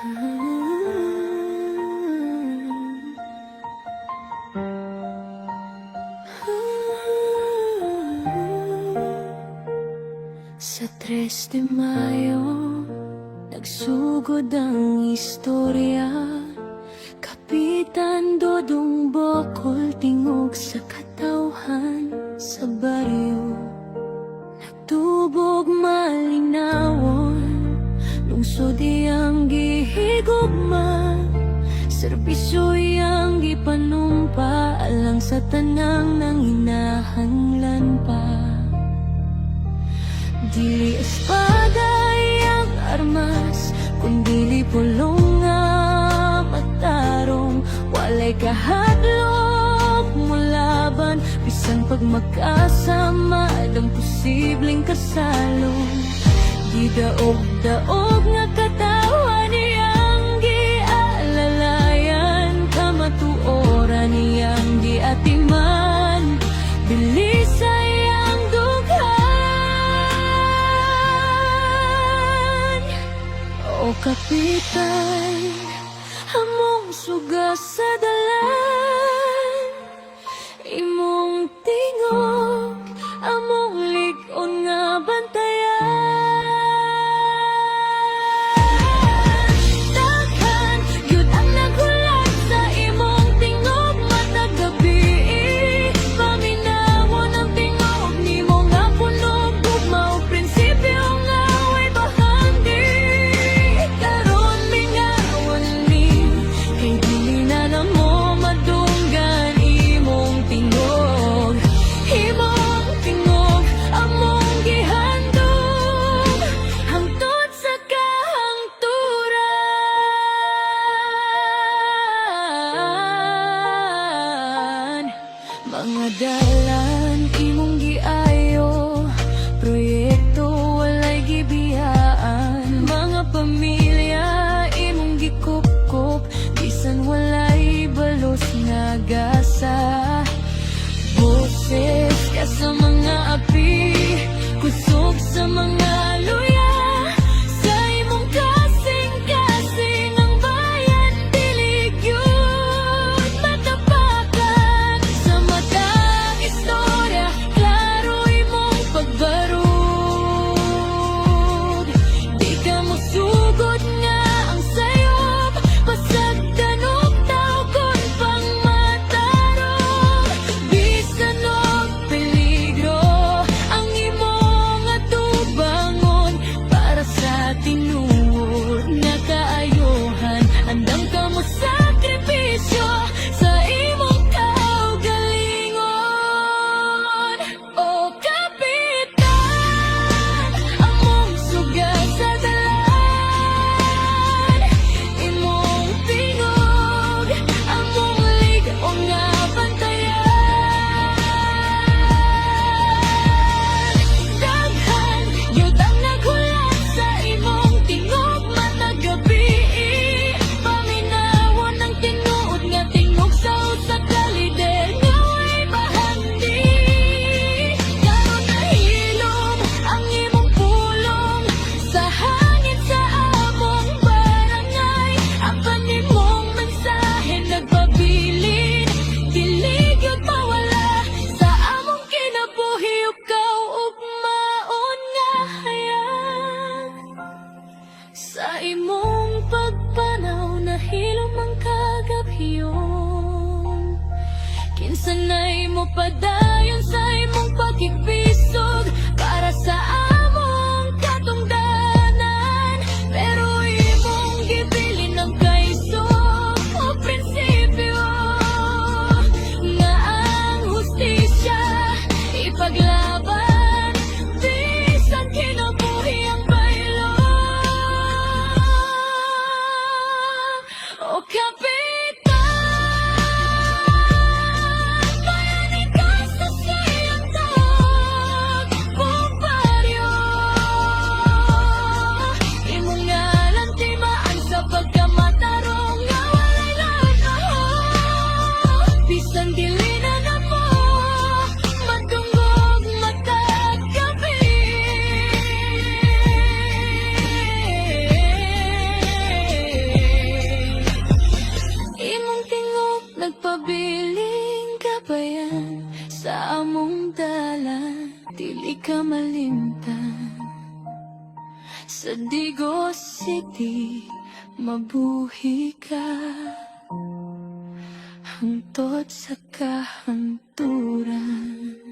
Sa 3 de Mayo, nagsugod ang istorya. Kapitan Dodong Bokol, tingog sa katauhan sa baryo Nagtubog malinawon, lungsod iyang gila higugma Servisyo'y ang ipanumpa Alang sa tanang nang hinahanglan pa. Dili espada ang armas Kundi lipulong nga matarong. Walay kahadlok mo laban Bisang pag magkasama Ang posibleng kasalong. Di daog-daog kapitan Among sugas sa dalawa adalah mo padayon sa imong pakigbisog para sa among katungdanan pero imong gibilin ang kaiso o prinsipyo nga ang hustisya ipaglaban Nagpabiling kabayan Sa among dalan Dili ka malimtan. Sa Digos City Mabuhi ka. Hangtod sa kahanturan